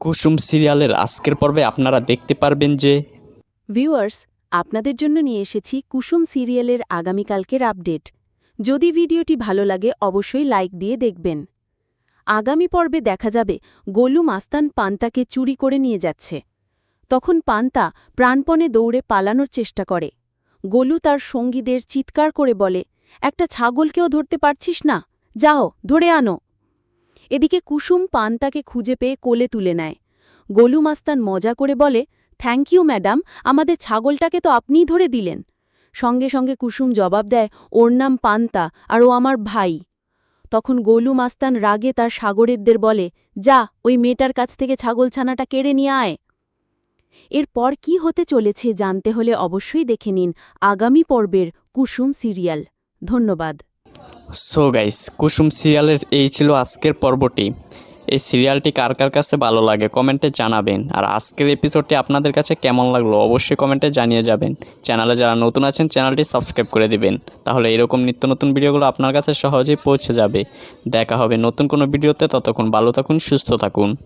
কুসুম সিরিয়ালের আজকের পর্বে আপনারা দেখতে পারবেন যে ভিউয়ার্স, আপনাদের জন্য নিয়ে এসেছি কুসুম সিরিয়ালের আগামীকালকের আপডেট। যদি ভিডিওটি ভালো লাগে, অবশ্যই লাইক দিয়ে দেখবেন। আগামী পর্বে দেখা যাবে গোলু মাস্তান পান্তাকে চুরি করে নিয়ে যাচ্ছে। তখন পান্তা প্রাণপণে দৌড়ে পালানোর চেষ্টা করে। গোলু তার সঙ্গীদের চিৎকার করে বলে, একটা ছাগলকেও ধরতে পারছিস না? যাও, ধরে আনো। এদিকে কুসুম পান্তাকে খুঁজে পেয়ে কোলে তুলে নেয়। গোলু মাস্তান মজা করে বলে, থ্যাংক ইউ, ম্যাডাম, আমাদের ছাগলটাকে তো আপনিই ধরে দিলেন। সঙ্গে সঙ্গে কুসুম জবাব দেয়, ওর নাম পান্তা আর ও আমার ভাই। তখন গোলু মাস্তান রাগে তার সাগরেরদের বলে, যা, ওই মেয়েটার কাছ থেকে ছাগলছানাটা কেড়ে নিয়ে আয়। এরপর কি হতে চলেছে জানতে হলে অবশ্যই দেখে নিন আগামী পর্বের কুসুম সিরিয়াল। ধন্যবাদ। সো গাইস কুসুম সিরিয়ালের এই ছিল আজকের পর্বটি। এই সিরিয়ালটি কার কার কাছে ভালো লাগে কমেন্টে জানাবেন। আর আজকের এপিসোডটি আপনাদের কাছে কেমন লাগল অবশ্যই কমেন্টে জানিয়ে যাবেন। চ্যানেলে যারা নতুন আছেন, চ্যানেলটি সাবস্ক্রাইব করে দিবেন। তাহলে এরকম নিত্য নতুন ভিডিওগুলো আপনার কাছে সহজেই পৌঁছে যাবে। দেখা হবে নতুন কোনো ভিডিওতে, ততক্ষণ ভালো থাকুন, সুস্থ থাকুন।